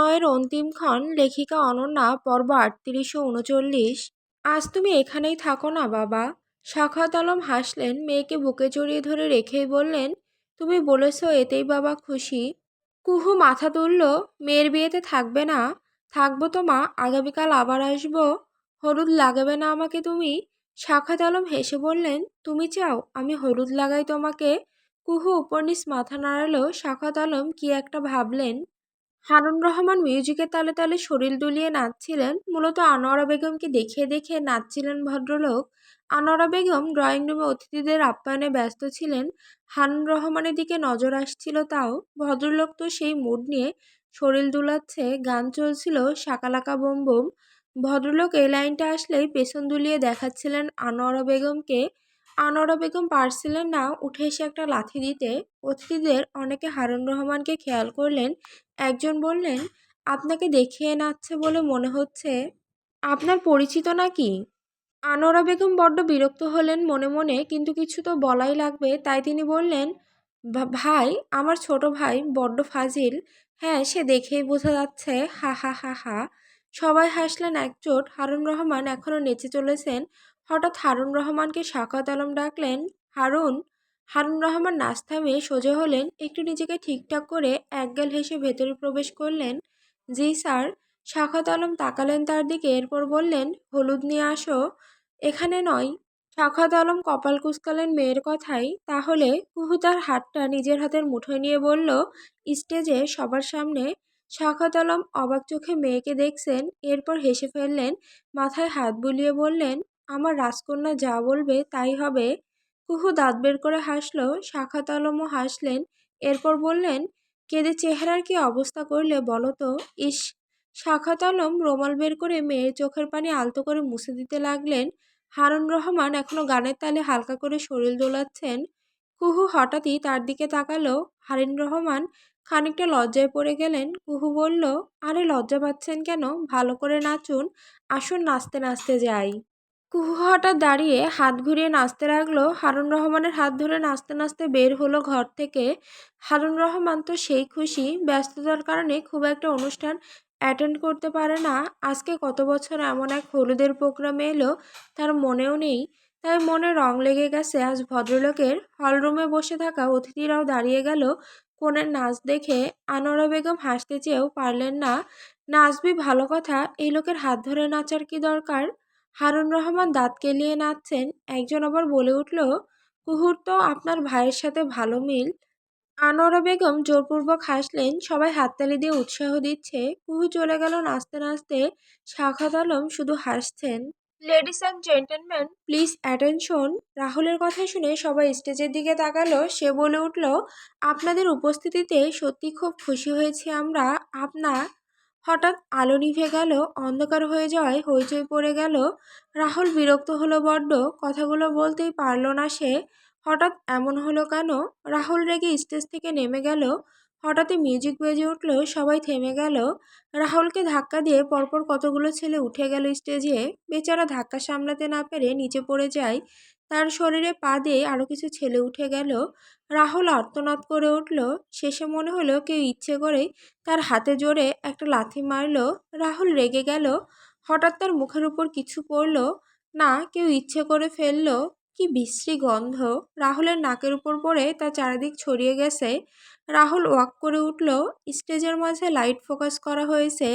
প্রণয়ের অন্তিমক্ষণ লেখিকা অনন্যা, পর্ব আটত্রিশশো উনচল্লিশ। আজ তুমি এখানেই থাকো না, বাবা। সাখাত আলম হাসলেন, মেয়েকে বুকে জড়িয়ে ধরে রেখেই বললেন, তুমি বলেছ এতেই বাবা খুশি। কুহু মাথা তুলল, মেয়ের বিয়েতে থাকবে না। থাকব তো মা, আগামীকাল আবার আসব। হলুদ লাগাবে না আমাকে তুমি? সাখাত আলম হেসে বললেন, তুমি চাও, আমি হলুদ লাগাই তোমাকে? কুহু উপর মাথা নাড়ালো সাখাত আলম কি একটা ভাবলেন। হারুন রহমান মিউজিকের তালে তালে শরীর দুলিয়ে নাচছিলেন। মূলত আনোয়ারা বেগমকে দেখিয়ে দেখে নাচছিলেন ভদ্রলোক। আনোয়ারা বেগম ড্রয়িং রুমে অতিথিদের আপ্যায়নে ব্যস্ত ছিলেন। হারুন রহমানের দিকে নজর আসছিল তাও। ভদ্রলোক তো সেই মুড নিয়ে শরীর দুলাচ্ছে, গান চলছিল শাকালাকা বোম বোম। ভদ্রলোক এই লাইনটা আসলেই পেছন দুলিয়ে দেখাচ্ছিলেন আনোয়ারা বেগমকে। আনোয়ারা বেগম পারছিলেন না উঠে এসে একটা লাথি দিতে। অতিথিদের অনেকে হারুন রহমানকে খেয়াল করলেন। একজন বললেন, আপনাকে দেখিয়ে নাচছে বলে মনে হচ্ছে। আপনার পরিচিত নাকি? আনোয়ারা বেগম বড্ড বিরক্ত হলেন মনে মনে, কিন্তু কিছু তো বলাই লাগবে। তাই তিনি বললেন ভাই, আমার ছোট ভাই বড্ড ফাজিল। হ্যাঁ সে দেখেই বোঝা যাচ্ছে। হা হা হা হা। সবাই হাসলেন একচোট হারুন রহমান এখনও নেচে চলেছেন। হঠাৎ হারুন রহমানকে শাকাত আলম ডাকলেন, হারুন হারুন রহমান নাচ থামিয়ে সোজা হলেন, একটু নিজেকে ঠিকঠাক করে এক একগাল হেসে ভেতরে প্রবেশ করলেন। জি, স্যার। শাখাত আলম তাকালেন তার দিকে, এরপর বললেন, হলুদ নিয়ে আসো, এখানে নয়। শাখাত আলম কপাল কুচকালেন মেয়ের কথাই তাহলে কুহু তার হাতটা নিজের হাতের মুঠোয় নিয়ে বলল, স্টেজে সবার সামনে। শাখাত আলম অবাক চোখে মেয়েকে দেখছেন, এরপর হেসে ফেললেন, মাথায় হাত বুলিয়ে বললেন আমার রাজকন্যা যা বলবে তাই হবে। কুহু দাঁত বের করে হাসলো। শাখাত আলমও হাসলেন। এরপর বললেন, কেঁদে চেহারার কি অবস্থা করলে বলো তো? ইস! শাখাত আলম রোমাল বের করে মেয়ের চোখের পানি আলতো করে মুছে দিতে লাগলেন। হারুন রহমান এখনও গানের তালে হালকা করে শরীর দোলাচ্ছেন? কুহু হঠাৎই তার দিকে তাকালো। হারিন রহমান খানিকটা লজ্জায় পড়ে গেলেন। কুহু বলল, আরে লজ্জা পাচ্ছেন কেন? ভালো করে নাচুন। আসুন, নাচতে নাচতে যাই। কুহু হঠাৎ দাঁড়িয়ে হাত ঘুরিয়ে নাচতে লাগল। হারুন রহমানের হাত ধরে নাচতে নাচতে বের হলো ঘর থেকে। হারুন রহমান তো সেই খুশি। ব্যস্ততার কারণে খুব একটা অনুষ্ঠান অ্যাটেন্ড করতে পারে না। আজকে কত বছর এমন এক হলুদের প্রোগ্রামে এলো, তার মনেও নেই। তাই মনে রং লেগে গেছে। আজ ভদ্রলোকের হলরুমে বসে থাকা অতিথিরাও দাঁড়িয়ে গেল। কোনের নাচ দেখে আনোয়ারা বেগম হাসতে চেয়েও পারলেন না। নাচবি ভালো কথা, এই লোকের হাত ধরে নাচার কি দরকার? হারুন রহমান দাঁত কেলিয়ে নাচছেন। একজন আবার বলে উঠল, কুহুর তো আপনার ভাইয়ের সাথে ভালো মিল। আনোয়ারা বেগম জোরপূর্বক হাসলেন, সবাই হাততালি দিয়ে উৎসাহ দিচ্ছে। কুহু চলে গেল নাচতে নাচতে। শাখাত আলম শুধু হাসছেন ladies and gentleman please attention রাহুলের কথা শুনে সবাই স্টেজের দিকে তাকালো। সে বলে উঠল, আপনাদের উপস্থিতিতে সত্যি খুব খুশি হয়েছি আমরা। আপনার হঠাৎ আলো নিভে গেল, অন্ধকার হয়ে যাওয়ায় হইচই পড়ে গেল। রাহুল বিরক্ত হলো বড্ড, কথাগুলো বলতেই পারল না সে। হঠাৎ এমন হলো কেন? রাহুল রেগে স্টেজ থেকে নেমে গেল। হঠাৎই মিউজিক বেজে উঠল, সবাই থেমে গেল। রাহুলকে ধাক্কা দিয়ে পরপর কতগুলো ছেলে উঠে গেল স্টেজে। বেচারা ধাক্কা সামলাতে না পেরে নিচে পড়ে যায়। তার শরীরে পা দিয়ে আরও কিছু ছেলে উঠে গেল। রাহুল আর্তনাদ করে উঠল। শেষে মনে হলো কেউ ইচ্ছে করেই তার হাতে জোরে একটা লাথি মারল। রাহুল রেগে গেল। হঠাৎ তার মুখের উপর কিছু পড়ল। না, কেউ ইচ্ছে করে ফেলল। কি বিশ্রী গন্ধ। রাহুলের নাকের উপর পড়ে তার চারিদিক ছড়িয়ে গেছে। রাহুল ওয়াক করে উঠল। স্টেজের মাঝে লাইট ফোকাস করা হয়েছে।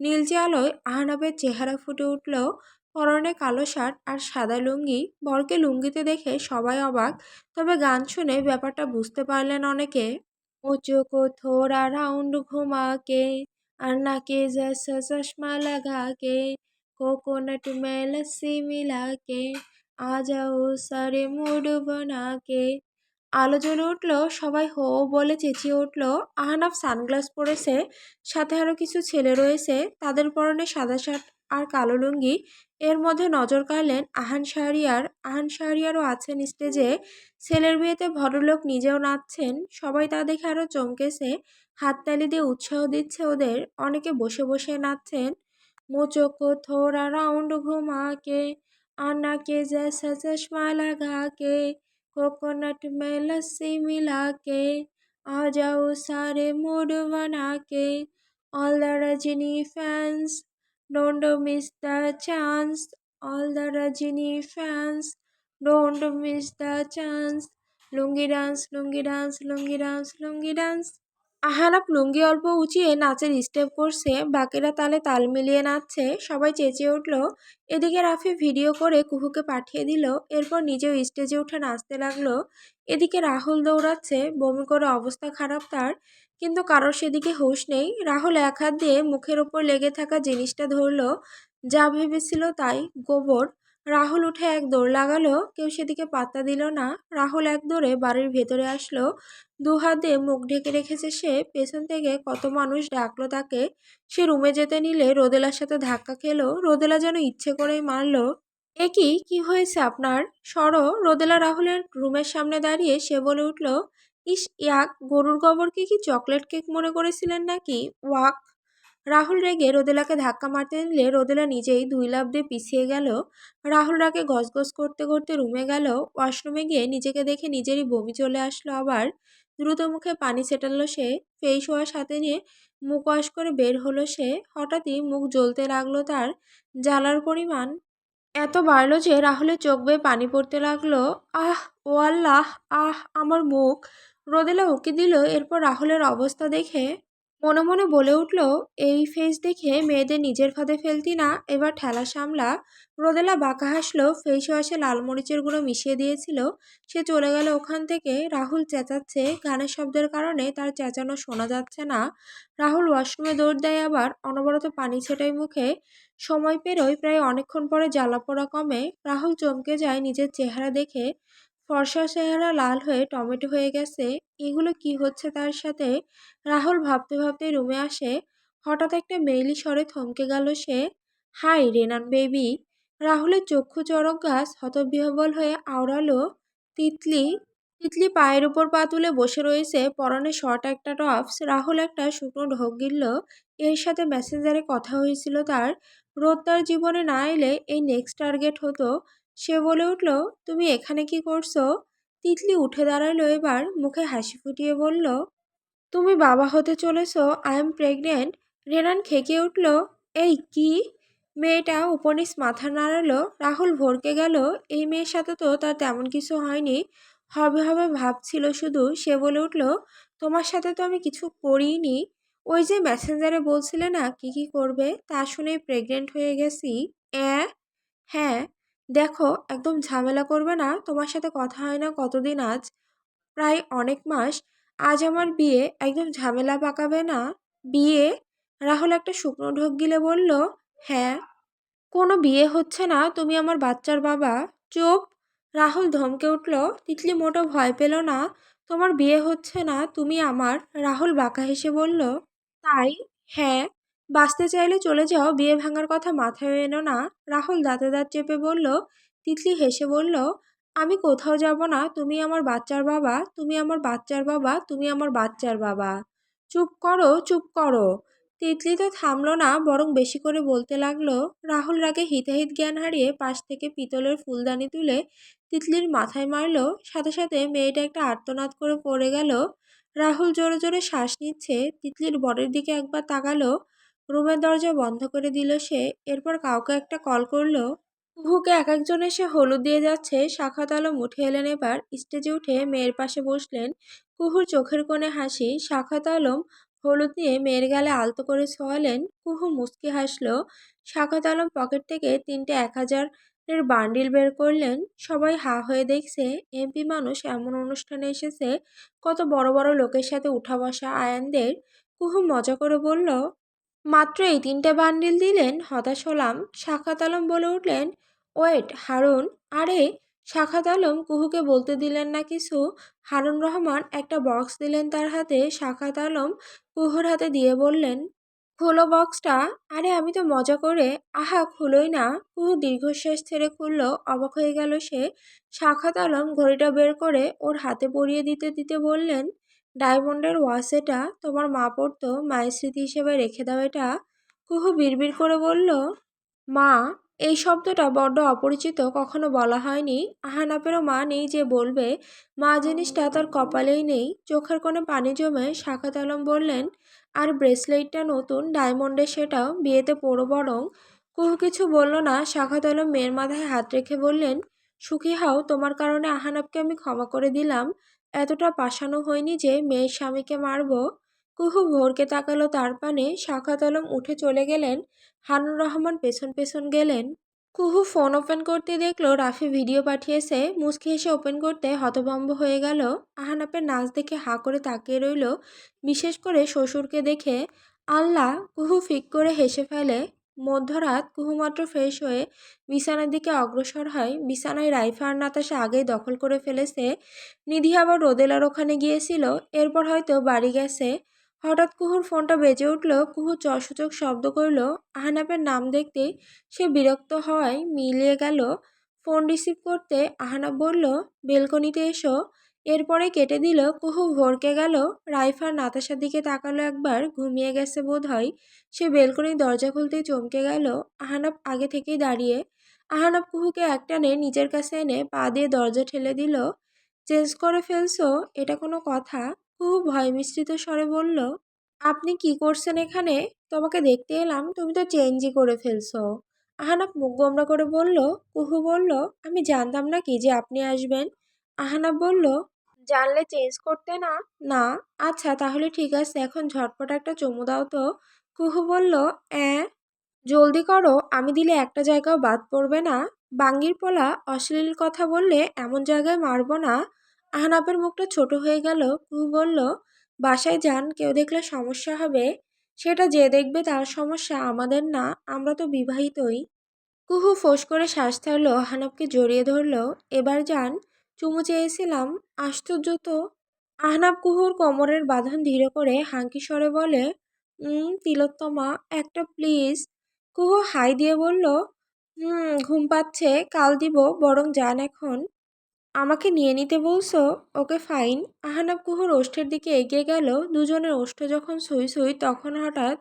নীলচে আলোয় আহনাবের চেহারা ফুটে উঠল। পরনে কালো শার্ট আর সাদা লুঙ্গি বরকে লুঙ্গিতে দেখে সবাই অবাক। তবে গান শুনে ব্যাপারটা বুঝতে পারলেন অনেকে। মুঝো কো আর রাউন্ড ঘুমা কে আর নাকে চশমা লাগা কে কোকোনাট মে মিলা কে আ যাও সারে মুড বনা কে আলো জ্বলে উঠল, সবাই হো বলে চেঁচিয়ে উঠল, আহানাফ সানগ্লাস পরেছে, সাথে আরও কিছু ছেলে রয়েছে, তাদের পরনে সাদা শার্ট আর কালো লুঙ্গি। এর মধ্যে নজর কাড়লেন আহান শাহরিয়ার। আহান শাহরিয়ারও আছেন স্টেজে। ছেলের বিয়েতে ভদ্রলোক নিজেও নাচছেন। সবাই তা দেখে আরও চমকেছে। হাততালি দিয়ে উৎসাহ দিচ্ছে ওদের। অনেকে বসে বসে নাচছেন। মোচক থোড়া রাউন্ড ঘুমাকে, আনা কে জেসা চশমা লাগাকে, কোকোনট মে লস্সি মিলাকে আ যাও সারে mood বানাকে। All the Rajni fans don't miss the chance all the Rajni fans don't miss the chance lungi dance lungi dance lungi dance lungi dance আহানাপ লুঙ্গি অল্প উঁচিয়ে নাচের স্টেপ করছে, বাকিরা তালে তাল মিলিয়ে নাচছে, সবাই চেঁচিয়ে উঠল। এদিকে রাফি ভিডিও করে কুহুকে পাঠিয়ে দিল, এরপর নিজেও স্টেজে উঠে নাচতে লাগল। এদিকে রাহুল দৌড়াচ্ছে, বমি করে অবস্থা খারাপ তার। কিন্তু কারোর সেদিকে হুঁশ নেই। রাহুল এক হাত দিয়ে মুখের ওপর লেগে থাকা জিনিসটা ধরলো, যা ভেবেছিল তাই গোবর। রাহুল উঠে এক দৌড় লাগালো, কেউ সেদিকে পাত্তা দিল না। রাহুল এক দৌড়ে বাড়ির ভেতরে আসলো। দু হাত মুখ ঢেকে রেখেছে সে। পেছন থেকে কত মানুষ ডাকলো তাকে। সে রুমে যেতে নিলে রোদেলার সাথে ধাক্কা খেলো। রোদেলা যেন ইচ্ছে করেই মারলো। এ কি? কি হয়েছে আপনার? সরো। রোদেলা রাহুলের রুমের সামনে দাঁড়িয়ে সে বলে উঠল ইস ইয়াক গরুর গোবরকে কি চকলেট কেক মনে করেছিলেন নাকি? ওয়াক। রাহুল রেগে রোদেলাকে ধাক্কা মারতে নিলে রোদেলা নিজেই দুই লাভ দিয়ে পিছিয়ে গেল। রাহুল রাগে গজগজ করতে করতে রুমে গেল। ওয়াশরুমে গিয়ে নিজেকে দেখে নিজেরই বমি চলে আসলো আবার। দ্রুত মুখে পানি ছেটালো সে। ফেস ওয়াশ হাতে নিয়ে মুখ ওয়াশ করে বের হলো সে, হঠাৎই মুখ জ্বলতে লাগল তার জ্বালার পরিমাণ। এত বাড়লো যে রাহুলের চোখ বেয়ে পানি পড়তে লাগল। আহ, ও আল্লাহ, আহ, আমার মুখ। রোদেলা উকি দিল, এরপর রাহুলের অবস্থা দেখে মনে মনে বলে উঠল, এই ফেস দেখে মেয়েদের নিজের ফাঁদে ফেলতি না, এবার ঠেলা সামলা। রোদেলা বাঁকা হাসলো ফেস ওয়াশে লাল মরিচের গুঁড়ো মিশিয়ে দিয়েছিল, সে চলে গেল ওখান থেকে। রাহুল চেঁচাচ্ছে, গানের শব্দের কারণে তার চেঁচানো শোনা যাচ্ছে না। রাহুল ওয়াশরুমে দৌড় দেয় আবার, অনবরত পানি ছেটাই মুখে। সময় পেরোয় প্রায় অনেকক্ষণ পরে জ্বালা পোড়া কমে। রাহুল চমকে যায় নিজের চেহারা দেখে। ফর্সা চেহারা লাল হয়ে টমেটো হয়ে গেছে। এগুলো কি হচ্ছে তার সাথে? রাহুল ভাবতে ভাবতে রুমে আসে। হঠাৎ একটা মেইলি স্বরে থমকে গেল সে। High, রেনান baby. রাহুলের চক্ষু চড়ক গাছ, হতবিহবল হয়ে আওড়ালো। তিতলি তিতলি পায়ের উপর পা তুলে বসে রয়েছে। পরনে শর্ট, একটা টপস। রাহুল একটা শুকনো ঢোক গিলল। এর সাথে মেসেঞ্জারে কথা হয়েছিল তার। রোদ তার জীবনে না এলে এই নেক্সট টার্গেট হতো। সে বলে উঠল, তুমি এখানে কি করছ? তিতলি উঠে দাঁড়াল এবার, মুখে হাসি ফুটিয়ে বলল, তুমি বাবা হতে চলেছ আই এম প্রেগনেন্ট রেনান খেকে উঠল, এই কি? মেয়েটা উপনিস মাথা নাড়ালো, রাহুল ভরকে গেল, এই মেয়ের সাথে তো তার তেমন কিছু হয়নি। হবে হবে, ভাবছিল শুধু, সে বলে উঠল, তোমার সাথে তো আমি কিছু করিনি। ওই যে মেসেঞ্জারে বলছিলে না, কি কি করবে? তা শুনে প্রেগনেন্ট হয়ে গেছি, অ্যাঁ? হ্যাঁ। দেখো, একদম ঝামেলা করবে না, তোমার সাথে কথা হয় না কতদিন আজ? প্রায় অনেক মাস। আজ আমার বিয়ে, একদম ঝামেলা পাকাবে না। বিয়ে? রাহুল একটা শুকনো ঢোক গিলে বলল হ্যাঁ। কোনো বিয়ে হচ্ছে না? তুমি আমার বাচ্চার বাবা। চুপ। রাহুল ধমকে উঠল, তিতলি মোটো ভয় পেল না। তোমার বিয়ে হচ্ছে না, তুমি আমার। রাহুল বাঁকা হেসে বলল, তাই? হ্যাঁ। বাঁচতে চাইলে চলে যাও, বিয়ে ভাঙার কথা মাথায় এনো না। রাহুল দাঁতে দাঁত চেপে বলল, তিতলি হেসে বলল, আমি কোথাও যাব না, তুমি আমার বাচ্চার বাবা, তুমি আমার বাচ্চার বাবা, তুমি আমার বাচ্চার বাবা। চুপ করো চুপ করো। তিতলি তো থামলো না, বরং বেশি করে বলতে লাগল, রাহুল রাগে হিতাহিত জ্ঞান হারিয়ে পাশ থেকে পিতলের ফুলদানি তুলে তিতলির মাথায় মারলো। সাথে সাথে মেয়েটা একটা আর্তনাদ করে পড়ে গেল। রাহুল জোরে জোরে শ্বাস নিচ্ছে, তিতলির বরের দিকে একবার তাকালো। রুমের দরজা বন্ধ করে দিল সে। এরপর কাউকে একটা কল করল। কুহুকে এক একজন এসে হলুদ দিয়ে যাচ্ছে। শাখাত আলম উঠে এলেন এবার। স্টেজে উঠে মেয়ের পাশে বসলেন। কুহুর চোখের কোণে হাসি। শাখাত আলম হলুদ নিয়ে মেয়ের গালে আলতো করে ছোঁয়ালেন। কুহু মুচকি হাসল। শাখাত আলম পকেট থেকে তিনটে এক হাজারের বান্ডিল বের করলেন। সবাই হা হয়ে দেখছে। এমপি মানুষ এমন অনুষ্ঠানে এসেছে। কত বড় বড় লোকের সাথে উঠা বসা আয়ানদের। কুহু মজা করে বলল মাত্র এই তিনটে বান্ডিল দিলেন হতাশ হলাম শাখাত আলম বলে উঠলেন, ওয়েট, হারুন, আরে শাখাত আলম কুহুকে বলতে দিলেন না কিছু? হারুন রহমান একটা বক্স দিলেন তার হাতে শাখাত আলম কুহুর হাতে দিয়ে বললেন, খুলো বক্সটা আরে, আমি তো মজা করে, আহা, খুলোই না। কুহু দীর্ঘশ্বাস ছেড়ে খুললো, অবাক হয়ে গেল সে। শাখাত আলম ঘড়িটা বের করে ওর হাতে পরিয়ে দিতে দিতে বললেন ডায়মন্ডের ওয়াচ এটা তোমার মা পড়তো, মায়ের স্মৃতি হিসেবে রেখে দাও এটা। কুহু বিড়বিড় করে বলল, মা, এই শব্দটা বড্ড অপরিচিত, কখনো বলা হয়নি। আহানাপেরও মা নেই যে বলবে। মা জিনিসটা তার কপালেই নেই। চোখের কোণে পানি জমে শাখাত আলম বললেন, আর ব্রেসলেটটা নতুন, ডায়মন্ডের সেটাও, বিয়েতে পড়ো বরং। কুহু কিছু বলল না শাখাত আলম মেয়ের মাথায় হাত রেখে বললেন, সুখী হও, তোমার কারণে আহানাবকে আমি ক্ষমা করে দিলাম। এতটা পাশানো হয়নি যে মেয়ের স্বামীকে মারব। কুহু ভোরকে তাকালো তার পানে শাখাত আলম উঠে চলে গেলেন হানুর রহমান পেছন পেছন গেলেন। কুহু ফোন ওপেন করতে দেখল রাফি ভিডিও পাঠিয়েছে, মুচকি এসে ওপেন করতে হতভম্ব হয়ে গেল। আহানাপের নাচ দেখে হা করে তাকিয়ে রইল, বিশেষ করে শ্বশুরকে দেখে। আল্লাহ, কুহু ফিক করে হেসে ফেলে মধ্যরাত কুহুমাত্র ফ্রেশ হয়ে বিছানার দিকে অগ্রসর হয়। বিছানায় রাইফা আর নাতাশা আগেই দখল করে ফেলেছে। নিধি আবার রোদেলার ওখানে গিয়েছিল। এরপর হয়তো বাড়ি গেছে। হঠাৎ কুহুর ফোনটা বেজে উঠল। কুহু চসূচক শব্দ করল আহানাপের নাম দেখতে সে বিরক্ত হওয়ায় মিলিয়ে গেল। ফোন রিসিভ করতে আহানাপ বলল, বেলকনিতে এসো। এরপরে কেটে দিল, কুহু ভরকে গেল। রাইফার নাতাশার দিকে তাকালো একবার, ঘুমিয়ে গেছে বোধ হয় সে বেলকনির দরজা খুলতেই চমকে গেল। আহানাপ আগে থেকেই দাঁড়িয়ে। আহানাপ কুহুকে একটানে নিজের কাছে এনে পা দিয়ে দরজা ঠেলে দিল। চেঞ্জ করে ফেলছো, এটা কোনো কথা? কুহু ভয় মিশ্রিত স্বরে বলল, আপনি কি করছেন এখানে? তোমাকে দেখতে এলাম, তুমি তো চেঞ্জই করে ফেলছো। আহানাপ মুখ গোমরা করে বলল, কুহু বলল, আমি জানতাম না কি যে আপনি আসবেন। আহানাপ বলল জানলে চেঞ্জ করতে না? না। আচ্ছা তাহলে ঠিক আছে, এখন ঝটপট একটা চুমু দাও তো। কুহু বলল, অ্যাঁ, জলদি করো, আমি দিলে একটা জায়গাও বাদ পড়বে না। বাঙ্গির পোলা অশ্লীল কথা বললে এমন জায়গায় মারবো না। আহনাবের মুখটা ছোট হয়ে গেল, কুহু বলল, বাসায় যান, কেউ দেখলে সমস্যা হবে। সেটা যে দেখবে তার সমস্যা, আমাদের না, আমরা তো বিবাহিতই। কুহু ফোঁস করে শ্বাস ছাড়ল আহনাবকে জড়িয়ে ধরল, এবার যান চুমু চেয়েছিলাম, আশ্চর্য তো। আহনাব কুহুর কোমরের বাঁধন ধীরে করে হাঙ্কি স্বরে বলে তিলোত্তমা, একটা প্লিজ কুহু হাই দিয়ে বলল হুম ঘুম পাচ্ছে, কাল দিব, বরং যান এখন। আমাকে নিয়ে নিতে বলছো? ওকে ফাইন আহানাব কুহুর ওষ্ঠের দিকে এগিয়ে গেল, দুজনের ওষ্ঠ যখন সুই সুই তখন হঠাৎ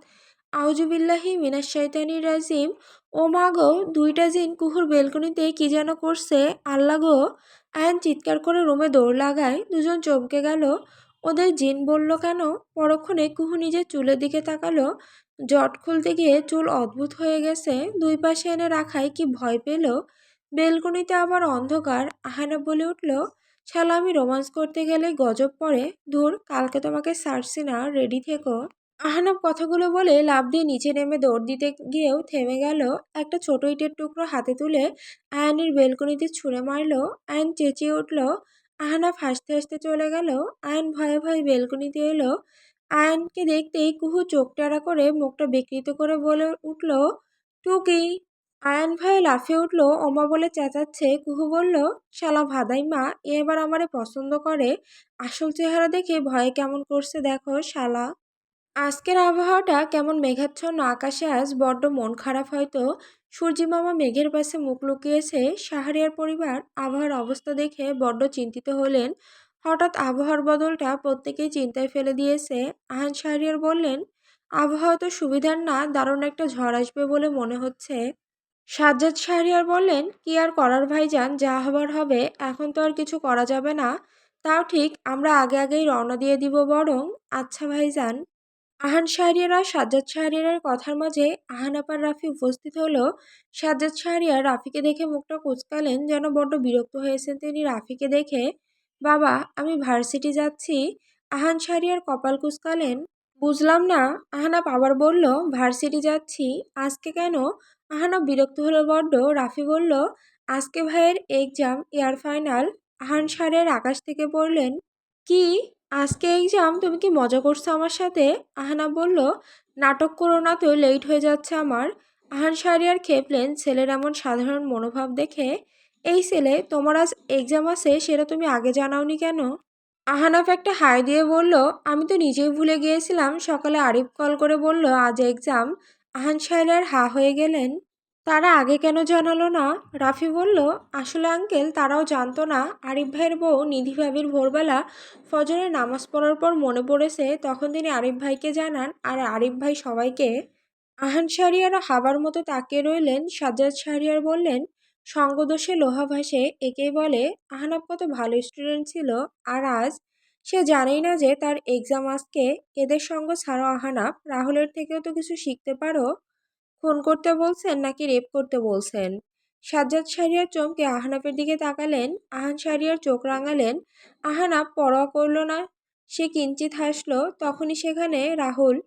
আউজুবিল্লাহি মিনাস শৈতানি রাজিম, ও মা গো, দুইটা জিন কুহুর বেলকনিতে কি যেন করছে? আল্লাহ গো আয়ান চিৎকার করে রুমে দৌড় লাগায় দুজন চমকে গেল। ওদের জিন বলল, কেন? পরক্ষণে কুহু নিজের চুলের দিকে তাকালো। জট খুলতে গিয়ে চুল অদ্ভুত হয়ে গেছে। দুই পাশে এনে রাখায় কি ভয় পেল? বেলকনিতে আবার অন্ধকার। আহানা বলে উঠল, শালা, আমি রোমান্স করতে গেলে গজব পড়ে। ধুর, কালকে তোমাকে সারছি না, রেডি থেকো। আহানাব কথাগুলো বলে লাভ দিয়ে নিচে নেমে দৌড় দিতে গিয়েও থেমে গেল। একটা ছোট ইটের টুকরো হাতে তুলে আয়নের বেলকনিতে ছুঁড়ে মারল। আয়ন চেঁচিয়ে উঠল। আহানাব হাসতে হাসতে চলে গেল। আয়ন ভয়ে ভয়ে বেলকনিতে এলো। আয়নকে দেখতেই কুহু চোখ টেরা করে মুখটা বিকৃত করে বলে উঠল টুকি আয়ান ভয়ে লাফিয়ে উঠল। ওমা বলে চেঁচাচ্ছে। কুহু বলল, শালা ভাদাই মা এবার আমারে পছন্দ করে। আসল চেহারা দেখে ভয়ে কেমন করছে দেখো, শালা। আজকের আবহাওয়াটা কেমন মেঘাচ্ছন্ন আকাশে আজ বড্ড মন খারাপ হয়তো? সূর্যি মামা মেঘের পাশে মুখ লুকিয়েছে। শাহরিয়ার পরিবার আবহাওয়ার অবস্থা দেখে বড্ড চিন্তিত হলেন। হঠাৎ আবহাওয়ার বদলটা প্রত্যেকেই চিন্তায় ফেলে দিয়েছে। আহান শাহরিয়ার বললেন, আবহাওয়া তো সুবিধার না, দারুণ একটা ঝড় আসবে বলে মনে হচ্ছে। সাজ্জাদ শাহরিয়ার বললেন, কি আর করার ভাইজান, যা হবার হবে, এখন তো আর কিছু করা যাবে না। তাও ঠিক, আমরা আগে আগেই রওনা দিয়ে দিব বরং। আচ্ছা ভাইজান। আহান শাহরিয়ার আর সাজ্জাদ শাহরিয়ারের কথার মাঝে আহান আপার রাফি উপস্থিত হলো সাজ্জাদ শাহরিয়ার রাফিকে দেখে মুখটা কুচকালেন, যেন বড্ড বিরক্ত হয়েছেন তিনি রাফিকে দেখে। বাবা, আমি ভার্সিটি যাচ্ছি, আহান শাহরিয়ার কপাল কুচকালেন? বুঝলাম না। আহানাপ আবার বলল, ভার্সিটি যাচ্ছি, আজকে কেন? আহানাপ বিরক্ত হলো বড্ড, রাফি বলল, আজকে ভাইয়ের এক্সাম, ইয়ার ফাইনাল। আহান সারের আকাশ থেকে পড়লেন, কি? আজকে এক্সাম তুমি কি মজা করছ আমার সাথে? আহানা বলল, নাটক করো না তো লেট হয়ে যাচ্ছে আমার। আহান সারিয়ার খেপলেন, ছেলের এমন সাধারণ মনোভাব দেখে, এই ছেলে, তোমার আজ এক্সাম আছে, সেটা তুমি আগে জানাওনি কেন? আহানাফ একটা হাই দিয়ে বলল, আমি তো নিজেই ভুলে গিয়েছিলাম, সকালে আরিফ কল করে বলল, আজ এক্সাম আহান সাহেলার হা হয়ে গেলেন। তারা আগে কেন জানালো না? রাফি বলল, আসলে আঙ্কেল, তারাও জানতো না। আরিফ ভাইয়ের বউ নিধি ভাবির ভোরবেলা ফজরের নামাজ পড়ার পর মনে পড়েছে, তখন তিনি আরিফ ভাইকে জানান, আর আরিফ ভাই সবাইকে? আহান শাহরিয়ারও হাবার মতো তাকিয়ে রইলেন। সাজ্জাদ শাহরিয়ার বললেন, সঙ্গদোষে লোহা ভাসে, একেই বলে, আহানাব কত ভালো স্টুডেন্ট ছিল। আর আজ সে জানেই না যে তার এক্সাম আজকে। এদের সঙ্গ ছাড়ো আহানাপ রাহুলের থেকেও তো কিছু শিখতে পারো। খুন করতে বলছেন নাকি রেপ করতে বলছেন? সাজ্জাদ শাহরিয়ার চমকে আহনাফের দিকে তাকালেন, আহান শাহরিয়ার চোখ রাঙালেন আহানাপ পরোয়া করল না, সে কিঞ্চিত হাসলো, তখনই সেখানে রাহুল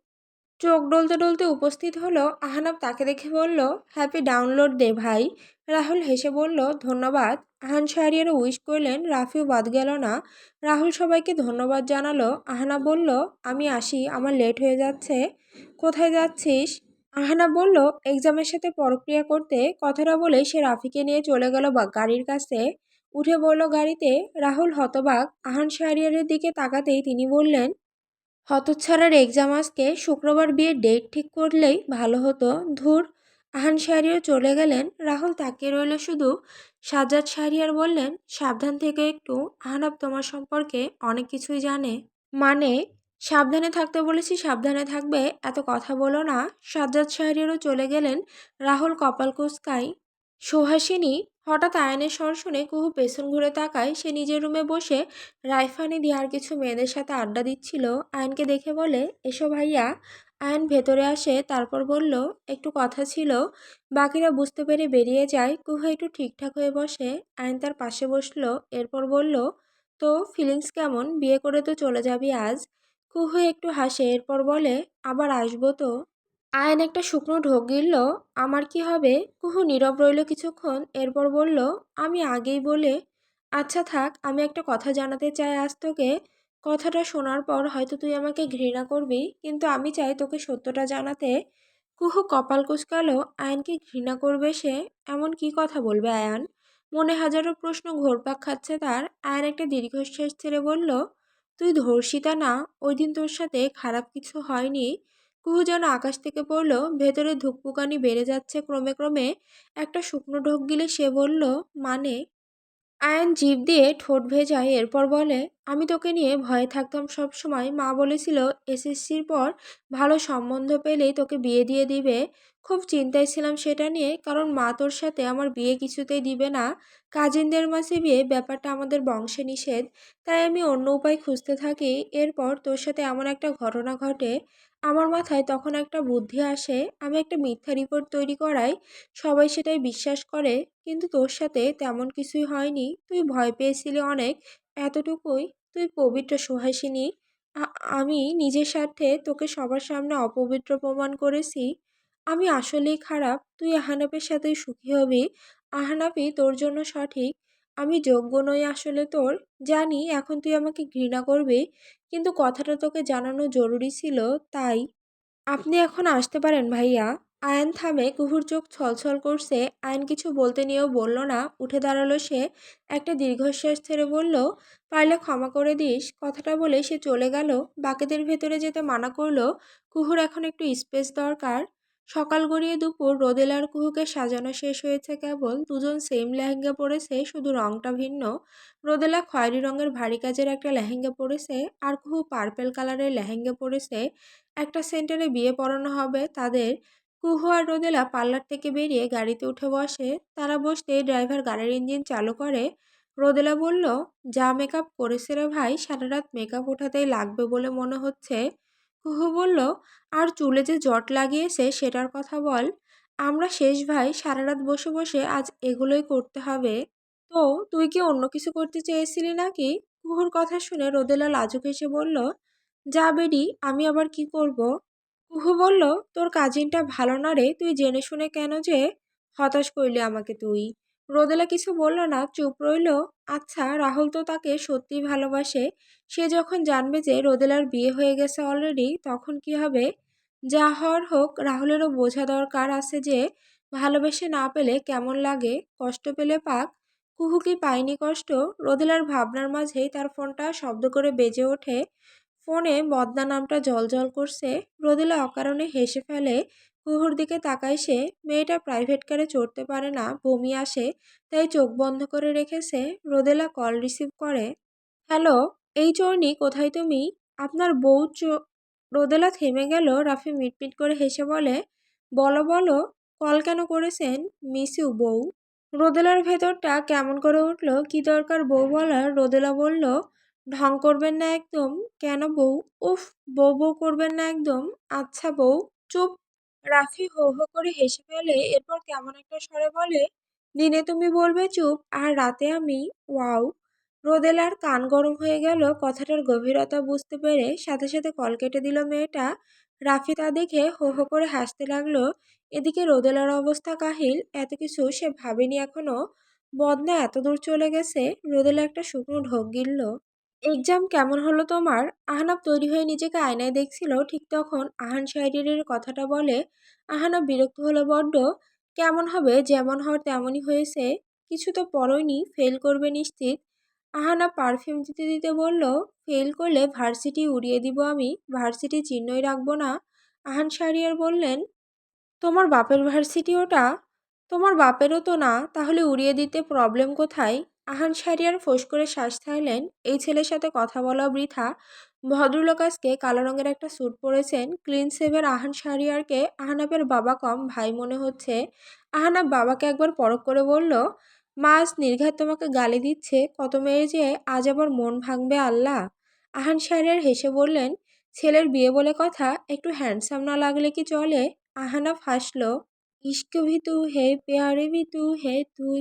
চোখ ডলতে ডলতে উপস্থিত হলো আহানাব তাকে দেখে বলল, হ্যাপি ডাউনলোড দে ভাই। রাহুল হেসে বলল, ধন্যবাদ। আহান শাহরিয়ারও উইশ করলেন, রাফিও বাদ গেল না। রাহুল সবাইকে ধন্যবাদ জানালো আহানা বলল, আমি আসি, আমার লেট হয়ে যাচ্ছে। কোথায় যাচ্ছিস? আহানা বলল, এক্সামের সাথে পরক্রিয়া করতে কথাটা বলে সে রাফিকে নিয়ে চলে গেল বা গাড়ির কাছে। উঠে বলল গাড়িতে, রাহুল হতবাক। আহান শাহরিয়ারের দিকে তাকাতেই তিনি বললেন, হতচ্ছাড়ার এক্সাম আজকে। শুক্রবার বিয়ের ডেট ঠিক করলেই ভালো হতো। ধুর আহান শাহরিয়ার চলে গেলেন। রাহুল তাকিয়ে রইল শুধু। সাজ্জাদ শাহরিয়ার বললেন, সাবধান থেকে একটু। আহানাব তোমার সম্পর্কে অনেক কিছুই জানে। মানে সাবধানে থাকতে বলেছি, সাবধানে থাকবে, এত কথা বলো না। সাজ্জাদ শাহরিয়ারও চলে গেলেন রাহুল কপাল কুসকাই সুহাসিনী হঠাৎ আয়নের স্বর শুনে কুহু পেছন ঘুরে তাকায়, সে নিজের রুমে বসে রাইফানি দিয়ে আর কিছু মেয়েদের সাথে আড্ডা দিচ্ছিল। আয়নকে দেখে বলে, এসো ভাইয়া। আয়ন ভেতরে আসে, তারপর বলল, একটু কথা ছিল, বাকিরা বুঝতে পেরে বেরিয়ে যায়। কুহু একটু ঠিকঠাক হয়ে বসে, আয়ন তার পাশে বসল, এরপর বলল, তো ফিলিংস কেমন? বিয়ে করে তো চলে যাবি আজ। কুহু একটু হাসে, এরপর বলে, আবার আসব তো? আয়ন একটা শুকনো ঢোক গিলল, আমার কি হবে? কুহু নীরব রইল কিছুক্ষণ, এরপর বলল, আমি আগেই বলে আচ্ছা থাক, আমি একটা কথা জানাতে চাই আজ তোকে। কথাটা শোনার পর হয়তো তুই আমাকে ঘৃণা করবি, কিন্তু আমি চাই তোকে সত্যটা জানাতে। কুহু কপাল কুচকালো আয়নকে ঘৃণা করবে সে? এমন কি কথা বলবে আয়ান? মনে হাজারো প্রশ্ন ঘোরপাক খাচ্ছে তার। আয়ন একটা দীর্ঘশ্বাস ছেড়ে বলল তুই ধর্ষিতা না? ওই দিন তোর সাথে খারাপ কিছু হয়নি? কুহু যেন আকাশ থেকে পড়ল, ভেতরে ধুকপুকানি বেড়ে যাচ্ছে ক্রমে ক্রমে। একটা শুকনো ঢোক গিলে সে বলল মানে আয়ন জিভ দিয়ে ঠোঁট ভেজায় এরপর বলে, আমি তোকে নিয়ে ভয়ে থাকতাম সব সময় মা বলেছিল, এসএসসির পর ভালো সম্বন্ধ পেলেই তোকে বিয়ে দিয়ে দিবে। খুব চিন্তায় ছিলাম সেটা নিয়ে, কারণ মা তোর সাথে আমার বিয়ে কিছুতেই দিবে না। কাজিনদের মাঝে বিয়ে ব্যাপারটা আমাদের বংশে নিষেধ। তাই আমি অন্য উপায় খুঁজতে থাকি। এরপর তোর সাথে এমন একটা ঘটনা ঘটে। আমার মাথায় তখন একটা বুদ্ধি আসে, আমি একটা মিথ্যা রিপোর্ট তৈরি করাই সবাই সেটাই বিশ্বাস করে, কিন্তু তোর সাথে তেমন কিছুই হয়নি। তুই ভয় পেয়েছিলি অনেক, এতটুকুই তুই পবিত্র সুহাসিনী। আমি নিজের স্বার্থে তোকে সবার সামনে অপবিত্র প্রমাণ করেছি। আমি আসলেই খারাপ, তুই আহানাপের সাথেই সুখী হবি। আহানাপই তোর জন্য সঠিক। আমি যোগ্য নই আসলে তোর। জানি এখন তুই আমাকে ঘৃণা করবি, কিন্তু কথাটা তোকে জানানো জরুরি ছিল, তাই। আপনি এখন আসতে পারেন ভাইয়া। আয়ন থামে, কুহুর চোখ ছলছল করছে। আয়ন কিছু বলতে নিয়েও বলল না, উঠে দাঁড়াল সে। একটা দীর্ঘশ্বাস ছেড়ে বলল, পারলে ক্ষমা করে দিস। কথাটা বলে সে চলে গেল। বাকিদের ভেতরে যেতে মানা করল, কুহুর এখন একটু স্পেস দরকার। সকাল গড়িয়ে দুপুর রোদেলার কুহুকে সাজানো শেষ হয়েছে কেবল। দুজন সেম লেহেঙ্গা পরেছে, শুধু রংটা ভিন্ন। রোদেলা খয়েরি রঙের ভারী কাজের একটা লেহেঙ্গা পরেছে আর কুহু পার্পেল কালারের লেহেঙ্গা পরেছে। একটা সেন্টারে বিয়ে পড়ানো হবে তাদের। কুহু আর রোদেলা পার্লার থেকে বেরিয়ে গাড়িতে উঠে বসে। তারা বসতে ড্রাইভার গাড়ির ইঞ্জিন চালু করে। রোদেলা বলল, যা মেকআপ করেছে রে ভাই সারা রাত মেকআপ ওঠাতেই লাগবে বলে মনে হচ্ছে। কুহু বলল, আর চুলে যে জট লাগিয়েছে সেটার কথা বল। আমরা শেষ ভাই সারা রাত বসে বসে আজ এগুলোই করতে হবে। তো, তুই কি অন্য কিছু করতে চেয়েছিলি নাকি? কুহুর কথা শুনে রোদেলা লাজুক এসে বলল, যা বেডি, আমি আবার কি করব। কুহু বলল, তোর কাজিনটা ভালো না রে, তুই জেনে শুনে কেন যে হতাশ করলি আমাকে তুই? রোদেলা কিছু বলল না, চুপ রইল। আচ্ছা রাহুল তো তাকে সত্যিই ভালোবাসে। সে যখন জানবে যে রোদেলার বিয়ে হয়ে গেছে অলরেডি তখন কি হবে? যা হওয়ার হোক, রাহুলেরও বোঝা দরকার আছে যে ভালোবেসে না পেলে কেমন লাগে। কষ্ট পেলে পাক। কুহু কি পায়নি কষ্ট? রোদেলার ভাবনার মাঝেই তার ফোনটা শব্দ করে বেজে ওঠে। ফোনে বদনা নামটা জল করছে। রোদেলা অকারণে হেসে ফেলে কুহুর দিকে তাকায় সে, মেয়েটা প্রাইভেট কারে চড়তে পারে না বমি আসে, তাই চোখ বন্ধ করে রেখেছে, রোদেলা কল রিসিভ করে, হ্যালো, এই চর্নি কোথায় তুমি? আপনার বউ রোদেলা থেমে গেল, রাফি মিটমিট করে হেসে বলে, বলো বলো কল কেন করেছেন? মিস ইউ বউ। রোদেলার ভেতরটা কেমন করে উঠল, কি দরকার বউ বলার? রোদেলা বলল, ঢং করবেন না একদম। কেন বউ? উফ, বউ বউ করবেন না একদম। আচ্ছা বউ, চুপ। রাফি হো হো করে হেসে ফেলে, এরপর কেমন একটা স্বরে বলে, দিনে তুমি বলবে চুপ, আর রাতে আমি, ওয়াও। রোদেলার কান গরম হয়ে গেল, কথাটার গভীরতা বুঝতে পেরে সাথে সাথে কল কেটে দিল মেয়েটা। রাফি তা দেখে হো হো করে হাসতে লাগল, এদিকে রোদেলার অবস্থা কাহিল, এত কিছু সে ভাবেনি এখনও। বদনা এত দূর চলে গেছে, রোদেলা একটা শুকনো ঢোক গিলল। এক্সাম কেমন হলো তোমার? আহনাব তৈরি হয়ে নিজেকে আয়নায় দেখছিল। ঠিক তখন আহান শায়রির কথাটা বলে, আহানাব বিরক্ত হলো বড্ড। কেমন হবে? যেমন হওয়ার তেমনই হয়েছে। কিছু তো পড়োইনি ফেল করবে নিশ্চিত। আহানা পারফিউম দিতে দিতে বলল ফেল করলে ভার্সিটি উড়িয়ে দিব আমি। ভার্সিটি চিহ্নই রাখব না। আহান শাহরিয়ার বললেন, তোমার বাপের ভার্সিটি ওটা? তোমার বাপেরও তো না। তাহলে উড়িয়ে দিতে প্রবলেম কোথায়? আহান শাহরিয়ার ফোঁস করে শ্বাস ছাড়লেন। এই ছেলের সাথে কথা বলা বৃথা। ভদ্রলোক আজকে কালো রঙের একটা স্যুট পরেছেন। ক্লিন সেভের আহান শাহরিয়ারকে আহানাবের বাবা কম, ভাই মনে হচ্ছে। আহানাব বাবাকে একবার পরখ করে বলল, মা আজ নির্ঘাত তোমাকে গালি দিচ্ছে। কত মেয়ে যে আজ আবার মন ভাঙবে আল্লাহ। আহান শাহরিয়ার হেসে বললেন, ছেলের বিয়ে বলে কথা, একটু হ্যান্ডসাম না লাগলে কি চলে? আহানাফ হাসল ইস্ক ভি তু হে, প্যারে ভি তু হে তুই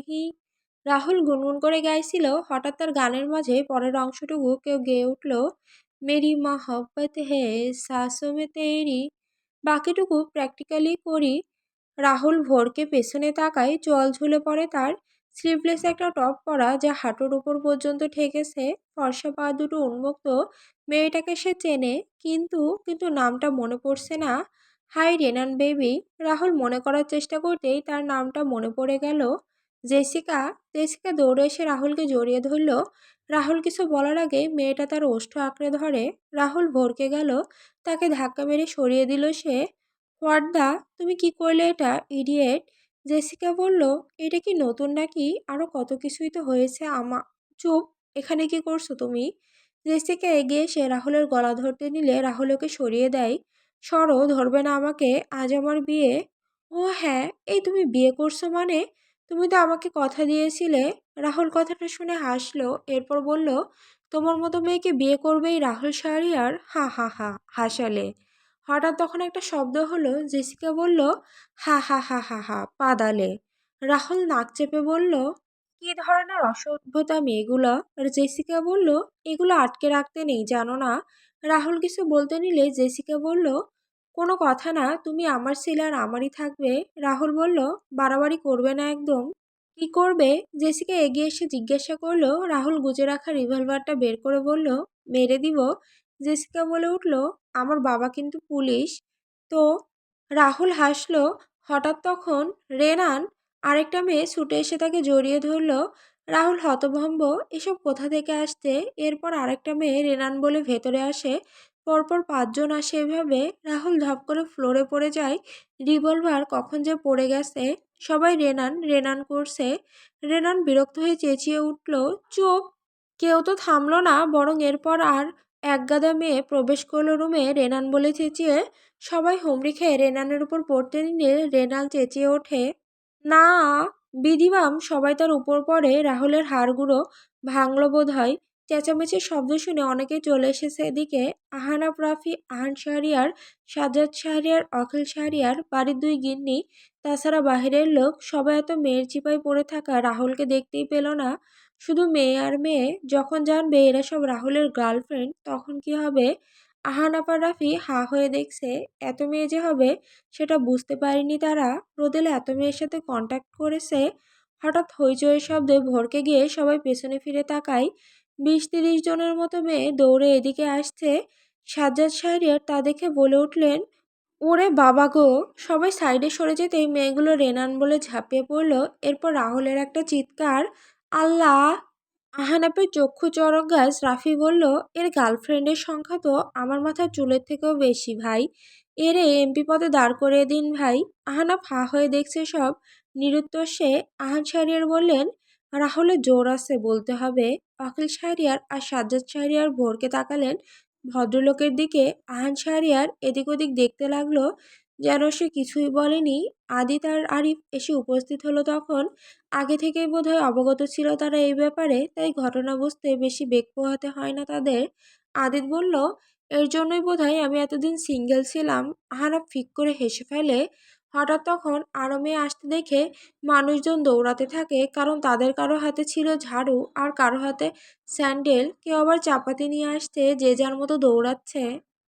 রাহুল গুনগুন করে গাইছিল, হঠাৎ তার গানের মাঝে পরের অংশটুকু কেউ গেয়ে উঠল, মেরি মহব্বত হে, সাসো মে তেরি। বাকিটুকু প্র্যাকটিক্যালি করি। রাহুল ভোরকে পেছনে তাকায় জল ঝুলে পড়ে তার। স্লিভলেস একটা টপ পরা, যা হাঁটুর উপর পর্যন্ত ঠেকেছে। ফর্সা পা দুটো উন্মুক্ত, মেয়েটাকে সে চেনে, কিন্তু কিন্তু নামটা মনে পড়ছে না। High রেনান baby. রাহুল মনে করার চেষ্টা করতেই তার নামটা মনে পড়ে গেল। জেসিকা জেসিকা দৌড়ে এসে রাহুলকে জড়িয়ে ধরল। রাহুল কিছু বলার আগে মেয়েটা তার ওষ্ঠ আঁকড়ে ধরে। রাহুল ভরকে গেল। তাকে ধাক্কা মেরে সরিয়ে দিল সে। হোয়াটদা তুমি কি করলে এটা, ইডিয়েট? জেসিকা বলল, এটা কি নতুন নাকি? আরও কত কিছুই তো হয়েছে আমা, চুপ, এখানে কি করছ তুমি? জেসিকা এগিয়ে এসে রাহুলের গলা ধরতে নিলে রাহুল ওকে সরিয়ে দেয়। সরো, ধরবে না আমাকে, আজ আমার বিয়ে। ও হ্যাঁ এই তুমি বিয়ে করছ মানে? তুমি তো আমাকে কথা দিয়েছিলে? রাহুল কথাটা শুনে হাসলো, এরপর বলল, তোমার মতো মেয়েকে বিয়ে করবেই রাহুল শাহরিয়ার হা হা হা, হাসালে। হঠাৎ তখন একটা শব্দ হলো, জেসিকা বলল, হা হা হা হা হা, পাদালে। রাহুল নাক চেপে বলল, কি ধরনের অসভ্যতা মেয়েগুলো? আর জেসিকা বলল, এগুলো আটকে রাখতে নেই, জানো না? রাহুল কিছু বলতে নিলে জেসিকা বলল কোনো কথা না, তুমি আমার ছেলে আর আমারই থাকবে। রাহুল বলল, বাড়াবাড়ি করবে না একদম। কি করবে? জেসিকা এগিয়ে এসে জিজ্ঞাসা করল, রাহুল গুজে রাখা রিভলভারটা বের করে বলল, মেরে দিব। জেসিকা বলে উঠল, আমার বাবা কিন্তু পুলিশ। তো রাহুল হাসলো, হঠাৎ তখন রেনান আরেকটা মেয়ে ছুটে এসে তাকে জড়িয়ে ধরল। রাহুল হতভম্ব, এসব কোথা থেকে আসছে? এরপর আরেকটা মেয়ে রেনান বলে ভেতরে আসে পরপর পাঁচজন আসে এভাবে, রাহুল ধপ করে ফ্লোরে পড়ে যায়। রিভলভার কখন যে পড়ে গেছে, সবাই রেনান রেনান করছে। রেনান বিরক্ত হয়ে চেঁচিয়ে উঠল, চুপ, কেউ তো থামলো না। বরং এরপর আর একগাদা মেয়ে প্রবেশ করল রুমে, রেনান বলে চেঁচিয়ে। সবাই হুমড়ি খেয়ে রেনানের উপর পড়তে নিলে রেনাল চেঁচিয়ে ওঠে, না বিধিবাম সবাই তার উপর পড়ে, রাহুলের হাড়গুলো ভাঙল বোধ হয় চেঁচামেচির শব্দ শুনে অনেকেই চলে এসেছে এদিকে। আহানাব রাফি আহান শাহরিয়ার, সাজ্জাদ শাহরিয়ার, অখিল শাহরিয়ার, বাড়ির দুই গিন্নি, তাছাড়া বাহিরের লোক। সবাই এত মেয়ের চিপায় পড়ে থাকা রাহুলকে দেখতেই পেল না। শুধু মেয়ে আর মেয়ে। যখন জানবে এরা সব রাহুলের গার্লফ্রেন্ড, তখন কি হবে? আহানাপা রাফি হা হয়ে দেখছে, এত মেয়ে যে হবে? সেটা বুঝতে পারেনি তারা। রোদেলা এত মেয়ের সাথে কন্ট্যাক্ট করেছে? হঠাৎ হইচই শব্দে ভরকে গিয়ে সবাই পেছনে ফিরে তাকায়। বিশ তিরিশ জনের মতো মেয়ে দৌড়ে এদিকে আসছে। সাজ্জাদ শাহরিয়ার তা দেখে বলে উঠলেন, ওরে বাবা গো, সবাই সাইডে সরে যেতেই মেয়েগুলো রেনান বলে ঝাঁপিয়ে পড়ল। এরপর রাহুলের একটা চিৎকার, আল্লাহ! আহানাপের চক্ষু চরক গাছ রাফি বলল, এর গার্লফ্রেন্ডের সংখ্যা তো আমার মাথার চুলের থেকেও বেশি ভাই। এরে এমপি পদে দাঁড় করিয়ে দিন ভাই। আহানাপ হা হয়ে দেখছে সব। নিরুত্তর সে আহান শাহরিয়ার বললেন রাহুলের জোর আছে বলতে হবে। অখিল শাহরিয়ার আর সাজ্জাদ শাহরিয়ার ভোরকে তাকালেন। ভদ্রলোকের দিকে আহান শাহরিয়ার এদিক ওদিক দেখতে লাগল যেন সে কিছুই বলেনি। আদিত আর আরিফ এসে উপস্থিত হলো তখন। আগে থেকেই বোধহয় অবগত ছিল তারা এই ব্যাপারে, তাই ঘটনা বুঝতে বেশি বেগ পোহাতে হয় না তাদের। আদিত বলল, এর জন্যই বোধহয় আমি এতদিন সিঙ্গেল ছিলাম। আহানাফ ফিক করে হেসে ফেলে হঠাৎ তখন আরমে মেয়ে আসতে দেখে মানুষজন দৌড়াতে থাকে কারণ তাদের কারও হাতে ছিল ঝাড়ু আর কারও হাতে স্যান্ডেল। কেউ আবার চাপাতি নিয়ে আসতে যে যার মতো দৌড়াচ্ছে।